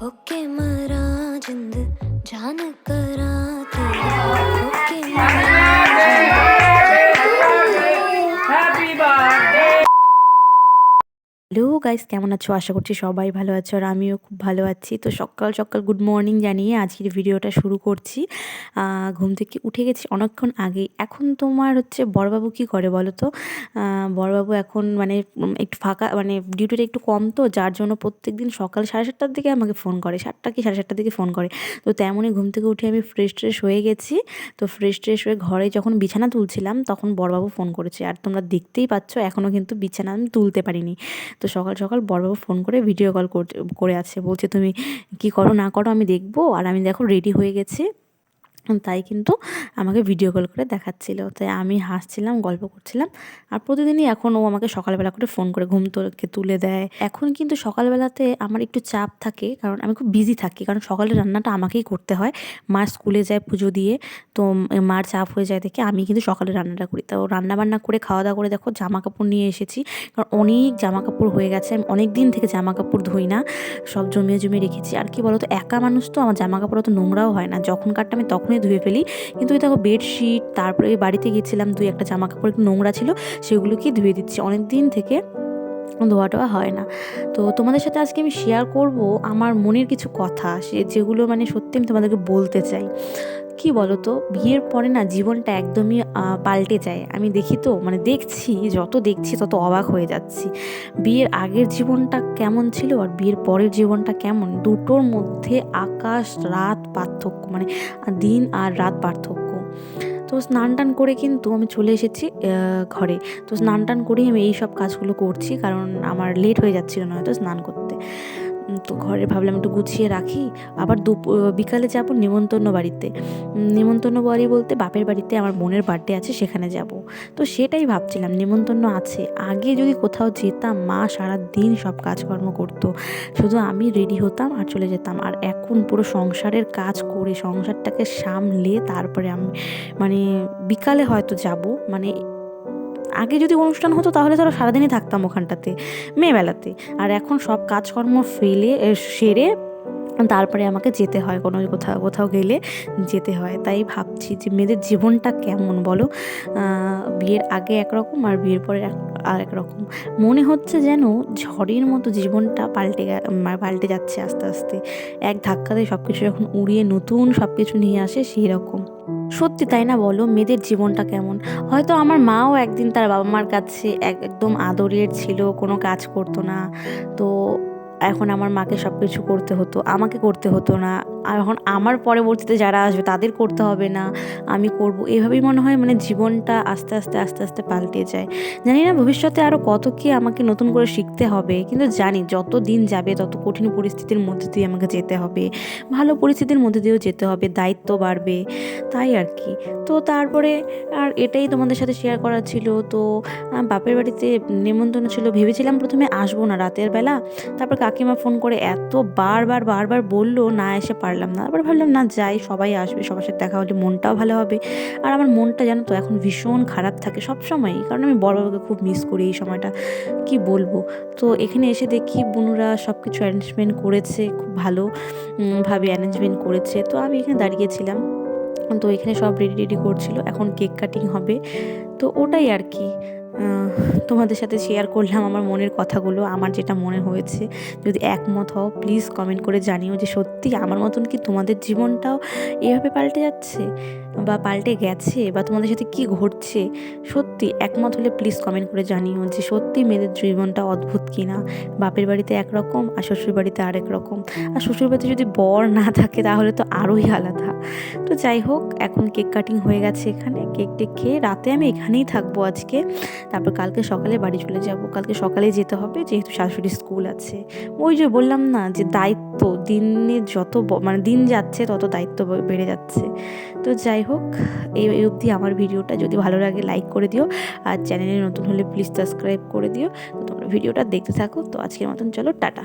होके मरा जिंद जान करा গাইস, কেমন আছো? আশা করছি সবাই ভালো আছো আর আমিও খুব ভালো আছি। তো সকাল সকাল গুড মর্নিং জানিয়ে আজকের ভিডিওটা শুরু করছি। ঘুম থেকে উঠে গেছি অনেকক্ষণ আগে। এখন তোমার হচ্ছে বড়বাবু কি করে বলো তো? বড়বাবু এখন মানে একটু ফাঁকা মানে ডিউটিটা একটু কম তো, যার জন্য প্রত্যেক দিন সকাল সাড়ে সাতটার দিকে আমাকে ফোন করে। সাতটা কি সাড়ে সাতটার দিকে ফোন করে? তো তেমনই ঘুম থেকে উঠে আমি ফ্রেশ ট্রেশ হয়ে গেছি। তো ফ্রেশ ট্রেশ হয়ে ঘরে যখন বিছানা তুলছিলাম, তখন বড়বাবু ফোন করেছে। আর তোমরা দেখতেই পাচ্ছ এখনও কিন্তু বিছানা আমি তুলতে পারিনি। তো সকাল সকাল বড়বাবু ফোন করে ভিডিও কল করে আছে। বলছে, তুমি কি করো না করো, আমি দেখব। আর আমি দেখো রেডি হয়ে গেছি। তাই কিন্তু আমাকে ভিডিও কল করে দেখাচ্ছিল। তাই আমি হাসছিলাম, গল্প করছিলাম আর প্রতিদিনই এখন ও আমাকে সকালবেলা করে ফোন করে ঘুম তোকে তুলে দেয়। এখন কিন্তু সকালবেলাতে আমার একটু চাপ থাকে কারণ আমি খুব বিজি থাকি কারণ সকালে রান্নাটা আমাকেই করতে হয়। মা স্কুলে যায় পুজো দিয়ে, তো মার চাপ হয়ে যায় দেখে আমি কিন্তু সকালে রান্নাটা করি। তো রান্না বান্না করে খাওয়া দাওয়া করে দেখো জামা কাপড় নিয়ে এসেছি। কারণ অনেক জামা কাপড় হয়ে গেছে, আমি অনেক দিন থেকে জামা কাপড় ধুই না, সব জমিয়ে জমিয়ে রেখেছি। আর কি বলতো, একা মানুষ তো আমার জামা কাপড় অত নোংরাও হয় না। যখন কাটটা আমি তখনই ধুয়ে ফেলি। কিন্তু ওই দেখো বেডশিট তারপরে বাড়িতে গিয়েছিলাম, দুই একটা জামা কাপড় নোংরা ছিল সেগুলোকে ধুয়ে দিচ্ছি। অনেক দিন থেকে ধোয়া টোয়া হয় না। তো তোমাদের সাথে আজকে আমি শেয়ার করব আমার মনের কিছু কথা, সে যেগুলো মানে সত্যি আমি তোমাদেরকে বলতে চাই। কি বলো তো বিয়ের পরে না জীবনটা একদমই পাল্টে যায়। আমি দেখি তো মানে দেখছি, যত দেখছি তত অবাক হয়ে যাচ্ছি। বিয়ের আগের জীবনটা কেমন ছিল আর বিয়ের পরের জীবনটা কেমন? দুটোর মধ্যে আকাশ, রাত পার্থক্য মানে দিন আর রাত পার্থক্য। তো স্নান টান করে কিন্তু আমি চলে এসেছি ঘরে। তো স্নান টান করেই আমি এই সব কাজগুলো করছি, কারণ আমার লেট হয়ে যাচ্ছিল না হয়তো স্নান করতে। তো ঘরে ভাবলাম একটু গুছিয়ে রাখি। আবার দু বিকালে যাব নিমন্তন্ন বাড়িতে। নিমন্তন্ন বাড়ি বলতে বাপের বাড়িতে আমার বোনের বার্থডে আছে, সেখানে যাব। তো সেটাই ভাবছিলাম নিমন্তন্ন আছে। আগে যদি কোথাও যেতাম, মা সারা দিন সব কাজকর্ম করতো। শুধু আমি রেডি হতাম আর চলে যেতাম। আর এখন পুরো সংসারের কাজ করে, সংসারটাকে সামলে তারপরে আমি মানে বিকালে হয়তো যাব। মানে আগে যদি অনুষ্ঠান হতো তাহলে ধরো সারাদিনই থাকতাম ওখানটাতে, মেয়েবেলাতে। আর এখন সব কাজকর্ম ফেলে সেরে তারপরে আমাকে যেতে হয় কোনো কোথাও কোথাও গেলে যেতে হয়। তাই ভাবছি যে মেয়েদের জীবনটা কেমন বলো? বিয়ের আগে একরকম আর বিয়ের পরে আর এক রকম মনে হচ্ছে যেন ঝড়ের মতো জীবনটা পাল্টে পাল্টে যাচ্ছে আস্তে আস্তে। এক ধাক্কাতে সব কিছু যখন উড়িয়ে নতুন সব কিছু নিয়ে আসে সেই রকম সত্যি তাই না বলো? মেয়েদের জীবনটা কেমন? হয়তো আমার মাও একদিন তার বাবা মার কাছে একদম আদরের ছিল, কোনো কাজ করতো না। তো এখন আমার মাকে সব কিছু করতে হতো, আমাকে করতে হতো না। আর এখন আমার পরবর্তীতে যারা আসবে তাদের করতে হবে না, আমি করব। এভাবেই মনে হয় মানে জীবনটা আস্তে আস্তে আস্তে আস্তে পাল্টে যায়। জানি না ভবিষ্যতে আরও কত কি আমাকে নতুন করে শিখতে হবে, কিন্তু জানি যত দিন যাবে তত কঠিন পরিস্থিতির মধ্যে দিয়ে আমাকে যেতে হবে। ভালো পরিস্থিতির মধ্যে দিয়েও যেতে হবে, দায়িত্ব বাড়বে, তাই আর কি। তো তারপরে আর এটাই তোমাদের সাথে শেয়ার করা ছিল। তো বাপের বাড়িতে নিমন্ত্রণ ছিল, ভেবেছিলাম প্রথমে আসব না রাতের বেলা। তারপর কাকিমা ফোন করে এত বারবার বারবার বলল, না এসে পারলাম না। আবার ভাবলাম, না যাই, সবাই আসবে, সবার সাথে দেখা হলে মনটাও ভালো হবে। আর আমার মনটা জানো তো এখন ভীষণ খারাপ থাকে সব সময়ই কারণ আমি বড়বাবুকে খুব মিস করি এই সময়টা। কি বলব? তো এখানে এসে দেখি বুনুরা সব কিছু অ্যারেঞ্জমেন্ট করেছে, খুব ভালো ভাবে অ্যারেঞ্জমেন্ট করেছে। তো আমি এখানে দাঁড়িয়েছিলাম তো এখানে সব রেডি রেডি করছিল, এখন কেক কাটিং হবে। তো ওটাই আর কি। তোমাদের সাথে শেয়ার করলাম আমার মনের কথাগুলো, আমার যেটা মনে হয়েছে। যদি একমত হও প্লিজ কমেন্ট করে জানিও যে সত্যি আমার মতন কি তোমাদের জীবনটাও এভাবে পাল্টে যাচ্ছে? বা পাল্টে গেছে বা তোমাদের সাথে কি ঘটছে, সত্যি একমত হলে প্লিজ কমেন্ট করে জানিও যে সত্যি মেয়েদের জীবনটা অদ্ভুত কি না বাপের বাড়িতে একরকম আর শ্বশুর বাড়িতে আরেক রকম। আর শ্বশুর বাড়িতে যদি বর না থাকে তাহলে তো আরোই আলাদা। তো যাই হোক, এখন কেক কাটিং হয়ে গেছে এখানে। কেক টেক খেয়ে রাতে আমি এখানেই থাকব আজকে। তারপর কালকে সকালে বাড়ি চলে যাব। কালকে সকালে যেতে হবে, যেহেতু শাশুড়ি স্কুল আছে। ওই যে বললাম না যে দায়িত্ব, দিনে যত মানে দিন যাচ্ছে তত দায়িত্ব বেড়ে যাচ্ছে। তো যাই হোক, এই অবধি আমার ভিডিওটা যদি ভালো লাগে লাইক করে দিও আর চ্যানেলে নতুন হলে প্লিজ সাবস্ক্রাইব করে দিও। তো তোমরা ভিডিওটা দেখতে থাকো। তো আজকের মতন চলো, টাটা।